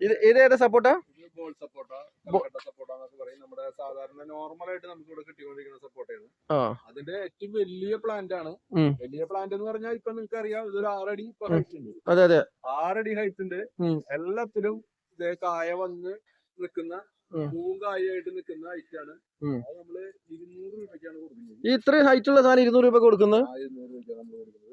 ഇത് ഇത് ഏതാ സപ്പോർട്ടാ ബോൾ സപ്പോർട്ട പറയും. നമ്മുടെ സാധാരണ നോർമൽ ആയിട്ട് നമുക്ക് ഇവിടെ കിട്ടിക്കൊണ്ടിരിക്കുന്ന സപ്പോർട്ടാണ് അതിന്റെ ഏറ്റവും വലിയ പ്ലാന്റ് ആണ്. വലിയ പ്ലാന്റ് എന്ന് പറഞ്ഞാൽ ഇപ്പൊ നിങ്ങൾക്ക് അറിയാം ഇതൊരു ആറടി ഹൈറ്റ് ഉണ്ട്. അതെ അതെ. ആറടി ഹൈറ്റ് ഉണ്ട്. എല്ലാത്തിലും ഇതേ കായ വന്ന് നിൽക്കുന്ന പൂങ്കായായിട്ട് നിൽക്കുന്ന ഹൈറ്റ് ആണ്. ഉം. അത് നമ്മൾ ഇരുന്നൂറ് രൂപയ്ക്കാണ് കൊടുക്കുന്നത്. ഈ ഇത്രയും ഹൈറ്റ് ഉള്ള സാധനം ഇരുന്നൂറ് രൂപ കൊടുക്കുന്നത്? ഇരുന്നൂറ് രൂപയ്ക്കാണ് നമ്മൾ കൊടുക്കുന്നത്.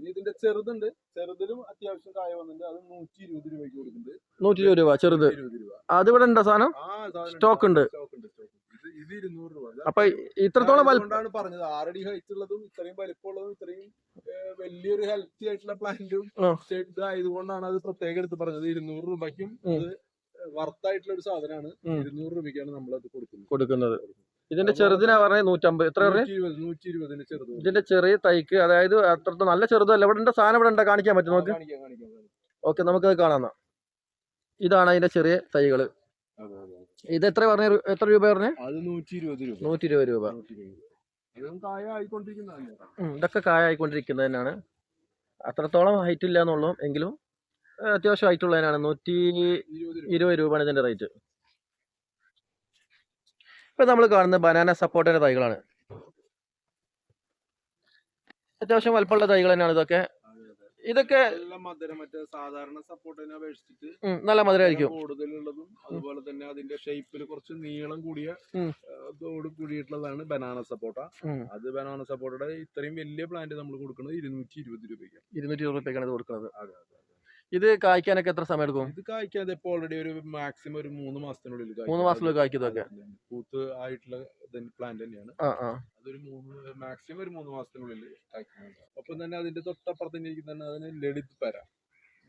ഇനി ഇതിന്റെ ചെറുതുണ്ട്. ചെറുതിലും അത്യാവശ്യം കായ വന്നിട്ടുണ്ട്. അത് നൂറ്റി ഇരുപത് രൂപയ്ക്ക് കൊടുക്കുന്നുണ്ട്. നൂറ്റി ഇരുപത് രൂപ ചെറുത്. ഇരുപത് രൂപ. അത് ഇവിടെ ഉണ്ടോ സാധനം? ആ സാധനം സ്റ്റോക്ക് ഉണ്ട്. സ്റ്റോക്ക് ഉണ്ട് സ്റ്റോക്ക് ഇത് ഇത് ഇരുന്നൂറ് രൂപ. ഇത് അപ്പൊ ഇത്രത്തോളം വലുപ്പം അതുകൊണ്ടാണ് പറഞ്ഞത്. ആറടി ഹൈറ്റ് ഉള്ളതും ഇത്രയും വലിപ്പമുള്ളതും ഇത്രയും വലിയൊരു ഹെൽത്തി ആയിട്ടുള്ള പ്ലാന്റും ആ. ഇത് ആയതുകൊണ്ടാണ് അത് പ്രത്യേകം എടുത്ത് പറഞ്ഞത്. ഇരുന്നൂറ് രൂപയ്ക്കും ഉം. അത് വർത്തായിട്ടുള്ള ഒരു സാധനമാണ്. ഉം. ഇരുന്നൂറ് രൂപയ്ക്കാണ് നമ്മൾ അത് കൊടുക്കുന്നത്. കൊടുക്കുന്നത്. ഇതിന്റെ ചെറുതിനാ പറഞ്ഞത് നൂറ്റമ്പത്. എത്ര പറഞ്ഞു? ഇതിന്റെ ചെറിയ തൈക്ക് അതായത് അത്ര നല്ല ചെറുതല്ല ഇവിടെ ഉണ്ട് സാധനം ഇവിടെ ഉണ്ടോ? കാണിക്കാൻ പറ്റും നമുക്ക്? ഓക്കെ നമുക്കത് കാണാം ഇതാണ് അതിന്റെ ചെറിയ തൈകൾ. ഇത് എത്ര പറഞ്ഞ? എത്ര രൂപ പറഞ്ഞു? നൂറ്റി ഇരുപത് രൂപ. ഇതൊക്കെ കായ ആയിക്കൊണ്ടിരിക്കുന്നത് തന്നെയാണ്. അത്രത്തോളം ഹൈറ്റ് ഇല്ല എന്നുള്ളൂ എങ്കിലും അത്യാവശ്യം ഹൈറ്റ് ഉള്ളതിനാണ്. നൂറ്റി രൂപ. ഇരുപത് രൂപയാണ് ഇതിന്റെ റേറ്റ് ഇപ്പൊ നമ്മൾ കാണുന്നത് ബനാന സപ്പോർട്ടിന്റെ തൈകളാണ്. അത്യാവശ്യം വലുപ്പമുള്ള തൈകൾ തന്നെയാണ് ഇതൊക്കെ. ഇതൊക്കെ നല്ല മധുരമായിരിക്കും കൂടുതലുള്ളതും അതുപോലെ തന്നെ അതിന്റെ ഷേപ്പിൽ കുറച്ച് നീളം കൂടിയ ഉം. അതോട് കൂടിയിട്ടുള്ളതാണ് ബനാന സപ്പോട്ട. അത് ബനാന സപ്പോട്ടയുടെ ഇത്രയും വലിയ പ്ലാന്റ് നമ്മൾ കൊടുക്കുന്നത് ഇരുന്നൂറ്റി ഇരുപത് രൂപയ്ക്ക് ഇരുന്നൂറ്റി ഇരുപത് രൂപയ്ക്കാണ് ഇത് കൊടുക്കുന്നത്. അതെ, അതെ, ഇത് കായ്ക്കാനൊക്കെ എത്ര സമയം എടുക്കും ഇത് കായ്ക്കാൻ ഇപ്പൊ ഓൾറെഡി ഒരു മാക്സിമം ഒരു മൂന്ന് മാസത്തിനുള്ളിൽ. മൂന്ന് മാസത്തിനുള്ളിൽ കായ്ക്കും ഇതൊക്കെ? അതെ, അതെ. പൂത്ത് ആയിട്ടുള്ള പ്ലാന്റ് തന്നെയാണ് അതൊരു മൂന്ന് മാക്സിമം ഒരു മൂന്ന് മാസത്തിനുള്ളിൽ കായ്ക്കുന്നുണ്ട് ഒപ്പം തന്നെ അതിന്റെ തൊട്ടപ്പുറത്ത് തന്നെ അതിന് ലളിത് പേര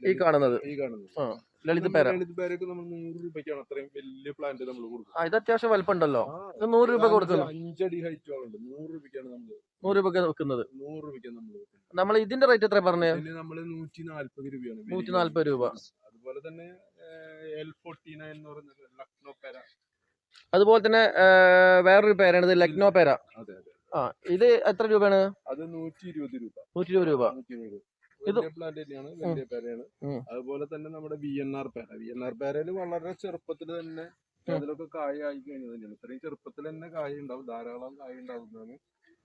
ഈ കാണുന്നത്. ഈ കാണുന്നത്. ആ ലളിത് പേര. ലളിത് പേരൊക്കെ നമ്മൾ നൂറ് രൂപയ്ക്കാണ്. അത്രയും വലിയ പ്ലാന്റ് നമ്മൾ കൊടുക്കുന്നത്. ആ ഇത് അത്യാവശ്യം വലുപ്പമുണ്ടല്ലോ ഉണ്ടല്ലോ ഇത് നൂറ് രൂപ കൊടുക്കുന്നു. അഞ്ചടി ഹൈറ്റ് ഉണ്ട് നൂറ് രൂപയ്ക്കാണ് നമ്മൾ നൂറ് രൂപയ്ക്ക് വെക്കുന്നത്. നൂറ് നമ്മൾ നമ്മൾ ഇതിന്റെ റേറ്റ് എത്ര പറഞ്ഞത് ഇതിന് നമ്മൾ നൂറ്റി നാല്പത് രൂപയാണ് നൂറ്റി നാല്പത് രൂപ. അതുപോലെ തന്നെ എൽ ഫോർട്ടി നയൻ എന്ന് പറയുന്നത് ലക്നോ പേര. അതുപോലെ തന്നെ വേറൊരു പേരാണ് ഇത് ലക്നോ പേര. ആ ഇത് എത്ര രൂപയാണ്? അത് നൂറ്റി ഇരുപത് രൂപ. നൂറ്റി ഇരുപത് രൂപ ഇത് പ്ലാന്റ് തന്നെയാണ് വലിയ പേരയാണ്. അതുപോലെ തന്നെ നമ്മുടെ വി എൻ ആർ പേര. വി എൻ ആർ പേരയിൽ വളരെ ചെറുപ്പത്തിൽ തന്നെ. അതിലൊക്കെ കായ ആയി കഴിഞ്ഞത് തന്നെയാണ്. ഇത്രയും ചെറുപ്പത്തിൽ തന്നെ കായ ഉണ്ടാവും ധാരാളം കായ ഉണ്ടാവുന്നതാണ്.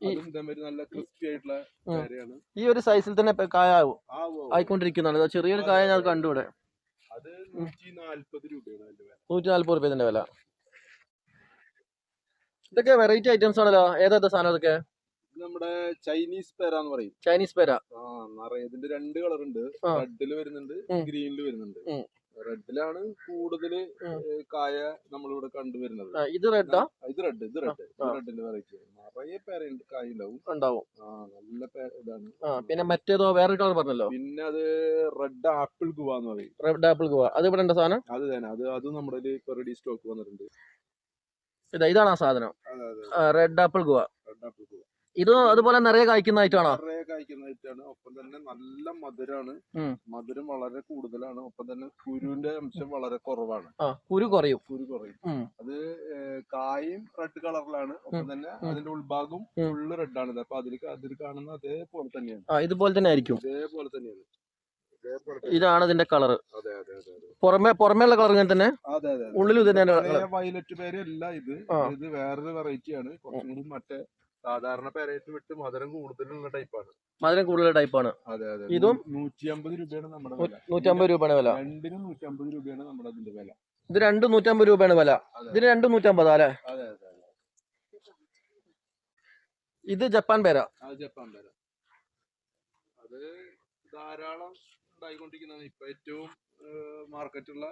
ഈ- അതും ഇതേമാതിരി നല്ല ക്രിസ്പി ആയിട്ടുള്ള പേരയാണ്. ഈ ഒരു സൈസിൽ തന്നെ കായ ആവും. ആയിക്കൊണ്ടിരിക്കുന്നതാണ്. ചെറിയൊരു കായ ഞാൻ കണ്ടു ഇവിടെ. അത് നൂറ്റി നാല്പത് രൂപയാണ് അതിന്റെ വില. ഇതൊക്കെ വെറൈറ്റി ഐറ്റംസ് ആണല്ലോ. ഏതാ സാധനം ഇതൊക്കെ? ഇത് നമ്മുടെ ചൈനീസ് പേര എന്ന് പറയും. ചൈനീസ് പേര. ആ നിറയെ ഇതിന്റെ രണ്ട് കളർ ഉണ്ട്. റെഡിൽ വരുന്നുണ്ട് ഗ്രീനിൽ വരുന്നുണ്ട്. റെഡിലാണ് കൂടുതൽ കായ നമ്മളിവിടെ കണ്ടുവരുന്നത്. ഇത് റെഡാ ഇത് റെഡ് ഇത് റെഡ്. റെഡിന്റെ വെറൈറ്റി നിറയെ പേര കായ ഉണ്ടാവും. ഉണ്ടാവും. ആ നല്ല പേര ഇതാണ്. പിന്നെ മറ്റേതോ വേറെ കളർ പറഞ്ഞല്ലോ? പിന്നെ അത് റെഡ് ആപ്പിൾ ഗുവ എന്ന് പറയും. Red apple guava. അത് ഇവിടെ ഉണ്ടോ സാധനം? അത് തന്നെ. അത് അത് നമ്മുടെ ഇപ്പൊ റെഡി സ്റ്റോക്ക് വന്നിട്ടുണ്ട്. ഇതാണ് ആ സാധനം. Red apple guava. Red apple guava. ഇത് അതുപോലെ നിറയെ കായ്ക്കുന്ന ഐറ്റമാണോ നിറയെ കായ്ക്കുന്ന ഐറ്റാണ് ഒപ്പം തന്നെ നല്ല മധുരമാണ് മധുരം വളരെ കൂടുതലാണ്. ഒപ്പം തന്നെ കുരുവിന്റെ അംശം വളരെ കുറവാണ്. കുരു കുറയും. കുരു കുറയും. അത് കായും റെഡ് കളറിലാണ് ഒപ്പം തന്നെ. അതിന്റെ ഉൾഭാഗം ഫുള്ള് റെഡ് ആണ് അപ്പൊ അതിൽ അതിൽ കാണുന്ന അതേപോലെ തന്നെയാണ്. ആ ഇതുപോലെ തന്നെ ആയിരിക്കും. ഇതേപോലെ തന്നെയാണ്. ഇതാണ് ഇതിന്റെ കളർ പുറമെ പുറമേ ഉള്ള കളർ ഇങ്ങനെ തന്നെ? തന്നെയാണ് വയലറ്റ് പേര് അല്ല ഇത്. ഇത് വേറൊരു വെറൈറ്റി ആണ്. കുറച്ചും കൂടി മറ്റേ സാധാരണ പേരായിട്ട് വിട്ട് മധുരം കൂടുതലുള്ള ടൈപ്പാണ് മധുരം കൂടുതൽ ടൈപ്പാണ് അതെ അതെ. ഇതും? നൂറ്റി അമ്പത് രൂപയാണ് നമ്മുടെ വില. നൂറ്റമ്പത് രൂപയാണ് വില. രണ്ടിനും നൂറ്റി അമ്പത് രൂപയാണ് നമ്മുടെ അതിന്റെ വില. ഇത് രണ്ടും നൂറ്റമ്പത് രൂപയാണ് വില. ഇതിന് രണ്ടും നൂറ്റമ്പതാ അല്ലേ? അതെ അതെ അതെ. ഇത് ജപ്പാൻ പേര. ജപ്പാൻ പേര. അത് ധാരാളം ഉണ്ടായിക്കൊണ്ടിരിക്കുന്നതാണ്. ഇപ്പൊ ഏറ്റവും മാർക്കറ്റുള്ള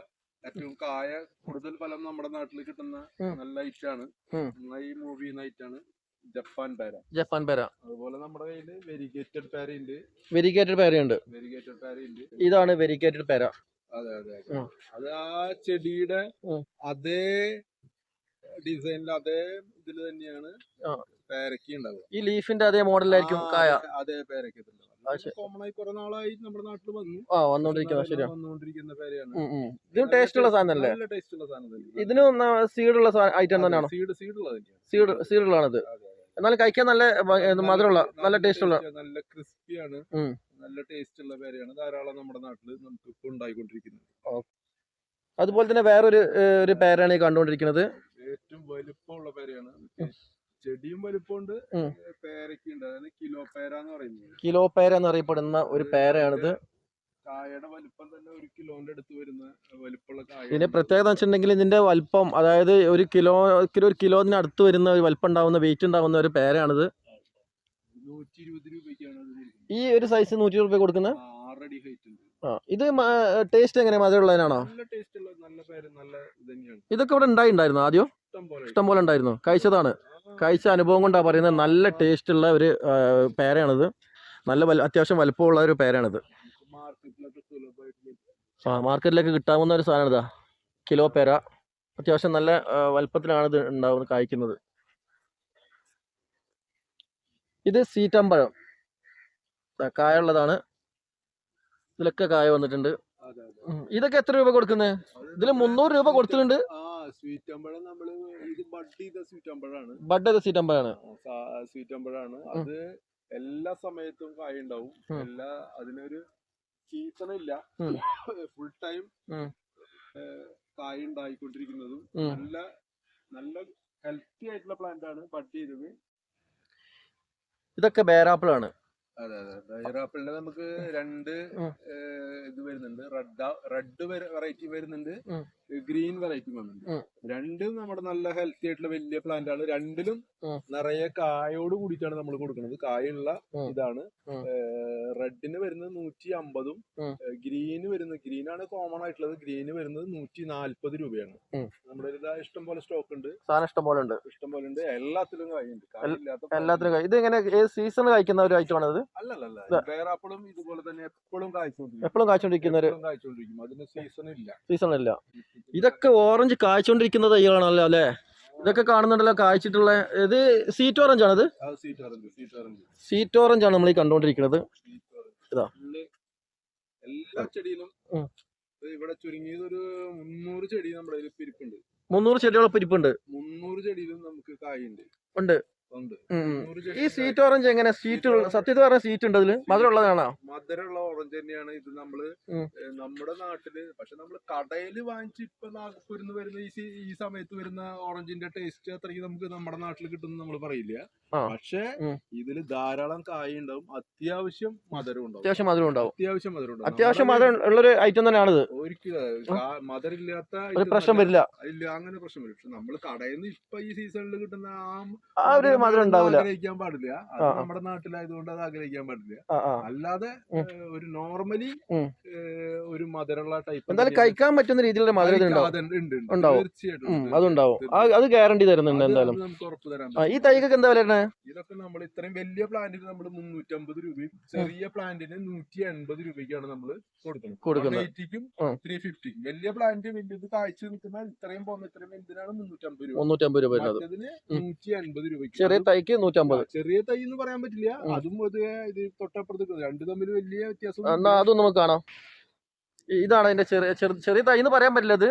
ഏറ്റവും കായ കൂടുതൽ ഫലം നമ്മുടെ നാട്ടിൽ കിട്ടുന്ന നല്ല ഐറ്റാണ്. നന്നായി മൂവ് ചെയ്യുന്ന ഐറ്റാണ് ജപ്പാൻ പേര. ജപ്പാൻ പേര. അതുപോലെ നമ്മുടെ കയ്യിൽ വെരിഗേറ്റഡ് പേരയുണ്ട്. വെരിക്കേറ്റഡ് പേരയുണ്ട്. വെരിഗേറ്റഡ് പേരയുണ്ട്. ഇതാണ് വെരിക്കേറ്റഡ് പേര. അതെ അതെ അതെ. ആ ചെടിയുടെ അതേ ഡിസൈനിൽ അതേ ഇതിൽ തന്നെയാണ് പേരക്ക ഉണ്ടാവുക. ഈ ലീഫിന്റെ അതേ മോഡലായിരിക്കും കായ. അതേ പേരക്ക. കോമൺ ആയി കുറെ നാളായി നമ്മുടെ നാട്ടിൽ വന്നു. ആ വന്നോണ്ടിരിക്കുന്ന ശരിയാ. വന്നുകൊണ്ടിരിക്കുന്ന പേരയാണ്. ഉം, ഉം. ഇതും ടേസ്റ്റ് ഉള്ള സാധനം അല്ലേ? ടേസ്റ്റ് ഉള്ള സാധനം ഇതിനും സീഡുള്ള ഐറ്റം തന്നെയാണോ? സീഡ് സീഡ് ഉള്ളത് സീഡ് സീഡ്. എന്നാലും കഴിക്കാൻ നല്ല മധുരമുള്ള നല്ല ടേസ്റ്റ് ഉള്ള. നല്ല ക്രിസ്പിയാണ്. നല്ല ടേസ്റ്റ് ഉള്ള പേരയാണ്. ധാരാളം നമ്മുടെ നാട്ടിൽ നമുക്ക് ഇപ്പൊ ഉണ്ടായിക്കൊണ്ടിരിക്കുന്നത്. അതുപോലെ തന്നെ വേറൊരു ഒരു പേരാണ് ഈ കണ്ടുകൊണ്ടിരിക്കുന്നത്. ഏറ്റവും വലുപ്പമുള്ള പേരയാണ്. ചെടിയും വലുപ്പമുണ്ട്. പേരയ്ക്കുണ്ട്. അതായത് കിലോ പേര എന്ന് പറയുന്നത്. കിലോ പേര എന്നറിയപ്പെടുന്ന ഒരു പേരയാണിത്. കായയുടെ വലിപ്പം തന്നെ ഒരു കിലോന്റെ അടുത്ത് വരുന്ന വലിപ്പമുള്ള കായ ഇതിന്റെ പ്രത്യേകത വെച്ചിട്ടുണ്ടെങ്കിൽ ഇതിന്റെ വലിപ്പം അതായത് ഒരു കിലോ കിലോ ഒരു കിലോന്റെ അടുത്ത് വരുന്ന ഒരു വലിപ്പം ഉണ്ടാവുന്ന വെയിറ്റ് ഉണ്ടാവുന്ന ഒരു പേരാണിത്. നൂറ്റി ഇരുപത് രൂപയ്ക്കാണ് അത് ഈ ഒരു സൈസ് നൂറ്റി രൂപ ആറടി ഹൈറ്റ് ഉണ്ട്. ഇത് ടേസ്റ്റ് എങ്ങനെ മധുരമുള്ളതിനാണോ ഇതൊക്കെ ഇവിടെ ഉണ്ടായിട്ടുണ്ടായിരുന്നു ആദ്യം? ഇഷ്ടം പോലെ ഉണ്ടായിരുന്നു. കഴിച്ചതാണ്. കഴിച്ച അനുഭവം കൊണ്ടാണ് പറയുന്നത് നല്ല ടേസ്റ്റ് ഉള്ള ഒരു പേരയാണിത് നല്ല അത്യാവശ്യം വലുപ്പമുള്ള ഒരു പേരാണിത്. ആ മാർക്കറ്റിലേക്ക് കിട്ടാവുന്ന ഒരു സാധനം ഇതാ. കിലോ പേര. അത്യാവശ്യം നല്ല വലുപ്പത്തിലാണ് ഇത് ഉണ്ടാവുന്നത് കായ്ക്കുന്നത്. ഇത് സീറ്റമ്പഴം. കായുള്ളതാണ്. ഇതിലൊക്കെ കായ വന്നിട്ടുണ്ട്. ഇതൊക്കെ എത്ര രൂപ കൊടുക്കുന്നത് ഇതിൽ മുന്നൂറ് രൂപ കൊടുത്തിട്ടുണ്ട്. ബഡ് ചെയ്ത സീറ്റമ്പഴാണ്. അത് എല്ലാ സമയത്തും കായ ഉണ്ടാവും എല്ലാ അതിനൊരു സീസൺ ഇല്ല ഫുൾ ടൈം. കായ ഉണ്ടായിക്കൊണ്ടിരിക്കുന്നതും നല്ല നല്ല ഹെൽത്തി ആയിട്ടുള്ള പ്ലാന്റ് ആണ് ബഡ് ചെയ്തത് ഇതൊക്കെ ബേരാപ്പിളാണ് അതെ അതെ. ബൈറാപ്പിളിന്റെ നമുക്ക് രണ്ട് ഇത് വരുന്നുണ്ട്. റെഡ് റെഡ് വെറൈറ്റി വരുന്നുണ്ട്. ഗ്രീൻ വെറൈറ്റി വന്നിട്ടുണ്ട്. ഉം. രണ്ടും നമ്മുടെ നല്ല ഹെൽത്തി ആയിട്ടുള്ള വലിയ പ്ലാന്റ് ആണ്. രണ്ടിലും. നിറയെ കായോട് കൂടിയിട്ടാണ് നമ്മൾ കൊടുക്കുന്നത്. കായുള്ള. ഇതാണ്. റെഡിന് വരുന്നത് നൂറ്റി അമ്പതും. ഗ്രീന് വരുന്നത് ഗ്രീൻ ആണ് കോമൺ ആയിട്ടുള്ളത്. ഗ്രീന് വരുന്നത് നൂറ്റി നാല്പത് രൂപയാണ്. നമ്മുടെ ഇഷ്ടം പോലെ സ്റ്റോക്ക് ഉണ്ട്. സാധനം ഇഷ്ടം പോലെ ഉണ്ട്. ഇഷ്ടം പോലെ ഉണ്ട്. എല്ലാത്തിലും കായുണ്ട് എല്ലാത്തിലും ഇത് എങ്ങനെ സീസൺ സീസണിൽ കഴിക്കുന്ന ഒരു ഐറ്റം ആണിത്? അല്ലല്ല ഇതുപോലെ തന്നെ എപ്പോഴും കാഴ്ചോണ്ടിരിക്കുന്ന എപ്പോഴും സീസൺ ഇല്ല ഇതൊക്കെ ഓറഞ്ച് കാഴ്ചോണ്ടിരിക്കുന്ന തൈകളാണല്ലോ അല്ലേ? ഇതൊക്കെ കാണുന്നുണ്ടല്ലോ കായ്ച്ചിട്ടുള്ള ഇത് സീറ്റ് ഓറഞ്ച് ആണത്? Sweet orange sweet orange. ആണ് നമ്മൾ ഈ കണ്ടോണ്ടിരിക്കുന്നത് ഇതാ. എല്ലാ ചെടിയിലും. ഇവിടെ ചുരുങ്ങിയത് ഒരു മുന്നൂറ് ചെടി നമ്മുടെ പിരിപ്പുണ്ട് മുന്നൂറ് ചെടികളൊപ്പം പിരിപ്പുണ്ട് മുന്നൂറ് ചെടിയിലും നമുക്ക് കായുണ്ട്. ഉണ്ട്. ഈ സ്വീറ്റ് സീറ്റ് ഓറഞ്ച് എങ്ങനെ? സീറ്റ് സത്യത്തിൽ പറഞ്ഞ സീറ്റ് ഉണ്ട് അതിൽ? മധുരം ഉള്ളതാണോ മധുരമുള്ള ഓറഞ്ച് തന്നെയാണ് ഇത് നമ്മൾ നമ്മുടെ നാട്ടിൽ. പക്ഷെ നമ്മൾ കടയിൽ വാങ്ങിച്ച് ഇപ്പൊ നാഗ്പൂരിന്ന് വരുന്ന ഈ ഈ സമയത്ത് വരുന്ന ഓറഞ്ചിന്റെ ടേസ്റ്റ് അത്രയ്ക്ക് നമുക്ക് നമ്മുടെ നാട്ടിൽ കിട്ടുന്ന നമ്മൾ പറയില്ല. പക്ഷെ ഇതിൽ ധാരാളം കായ ഉണ്ടാവും. അത്യാവശ്യം മധുരം ഉണ്ടാവും. അത്യാവശ്യം മധുരം ഉണ്ടാവും. അത്യാവശ്യം മധുരം ഉണ്ടാവും. അത്യാവശ്യം മധുരം ഉള്ളൊരു ഐറ്റം തന്നെയാണിത് ഒരിക്കലും കാ- മധുരമില്ലാത്ത പ്രശ്നം വരില്ല. ഇല്ല അങ്ങനെ പ്രശ്നം വരും പക്ഷെ നമ്മൾ കടയിൽ നിന്ന് ഇപ്പൊ ഈ സീസണിൽ കിട്ടുന്ന ആ ആ ഒരു മധുരം ഉണ്ടാവില്ല. ആഗ്രഹിക്കാൻ പാടില്ല. അത്. നമ്മുടെ നാട്ടിലായതുകൊണ്ട് അത് ആഗ്രഹിക്കാൻ പാടില്ല. അല്ലാതെ ഒരു നോർമലി ഒരു മധുരമുള്ള ടൈപ്പ് എന്തായാലും കഴിക്കാൻ പറ്റുന്ന രീതിയിലുള്ള മധുരം ഉണ്ടാവും. തീർച്ചയായിട്ടും. അതുണ്ടാവും. അത് ഗ്യാരണ്ടി തരുന്നുണ്ട് എന്തായാലും. ഈ തൈകൊക്കെ എന്താ വില ഇതൊക്കെ നമ്മൾ ഇത്രയും വലിയ പ്ലാന്റിന് നമ്മൾ മുന്നൂറ്റമ്പത് രൂപയും ചെറിയ പ്ലാന്റിന് നൂറ്റി എൺപത് രൂപയ്ക്കാണ് നമ്മൾ കൊടുക്കുന്നത്. കൊടുക്കുന്നത്. എയ്റ്റിക്കും. ത്രീ ഫിഫ്റ്റിക്കും വലിയ പ്ലാന്റ് വലിയത് കാഴ്ച നിൽക്കുന്ന ഇത്രയും പോകുന്ന ഇത്രയും വലുതിനാണ് മുന്നൂറ്റമ്പത് രൂപ. മുന്നൂറ്റമ്പത് രൂപ നൂറ്റി എൺപത് രൂപയ്ക്ക്. ചെറിയ അതും- തൈക്ക് നൂറ്റമ്പത്. ചെറിയ തൈ എന്ന് പറയാൻ പറ്റില്ല. അതും പൊതുവെ ഇത് തൊട്ടപ്പുറത്ത് രണ്ട് തമ്മിൽ വലിയ വ്യത്യാസം എന്നാ അതും നമുക്ക് കാണാം. ഇതാണ് അതിന്റെ ചെറിയ ചെറിയ തൈ എന്ന് പറയാൻ പറ്റില്ല വ്യത്യാസം